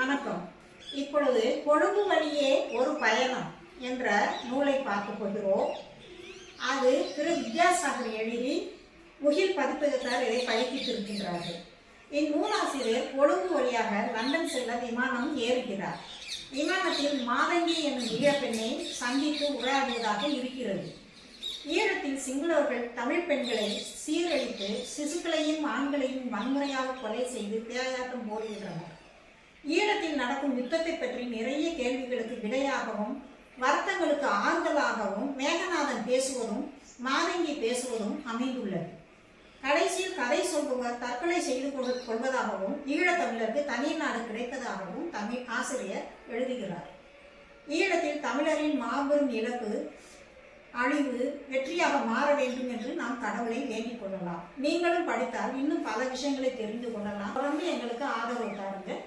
வணக்கம். இப்பொழுது கொழும்பு வழியே ஒரு பயணம் என்ற நூலை பார்க்க போகிறோம். அது திரு வித்யாசாகர் எழுதி முகில் பதிப்பகத்தார் இதை பதிப்பித்திருக்கின்றார்கள் இந்நூலாசிரியர் கொழும்பு வழியாக லண்டன் செல்ல விமானம் ஏறுகிறார். விமானத்தில் மாதங்கி என்னும் ஈழப்பெண்ணை சந்தித்து உரையாடுவதாக இருக்கிறது. ஈழத்தில் சிங்களவர்கள் தமிழ் பெண்களை சீரழித்து சிசுக்களையும் ஆண்களையும் வன்முறையாக கொலை செய்து தேவையாட்டம் போடுகின்றனர் நடக்கும் யுத்தத்தை பற்றி நிறைய கேள்விகளுக்கு விடையாகவும் வருத்தங்களுக்கு ஆறுதலாகவும் மேகநாதன் பேசுவதும் மாதங்கி பேசுவதும் அமைந்துள்ளது. கடைசியில் கதை சொல்பவர் தற்கொலை செய்து கொள்- கொள்வதாகவும் ஈழத்தமிழருக்கு தனி நாடு கிடைத்ததாகவும் தமிழ் ஆசிரியர் எழுதுகிறார். ஈழத்தில் தமிழரின் மாபெரும் இழப்பு அழிவு வெற்றியாக மாற வேண்டும் என்று நாம் கடவுளை வேண்டிக் கொள்ளலாம். நீங்களும் படித்தால் இன்னும் பல விஷயங்களை தெரிந்து கொள்ளலாம். தொடர்ந்து எங்களுக்கு ஆதரவு தாருங்கள்.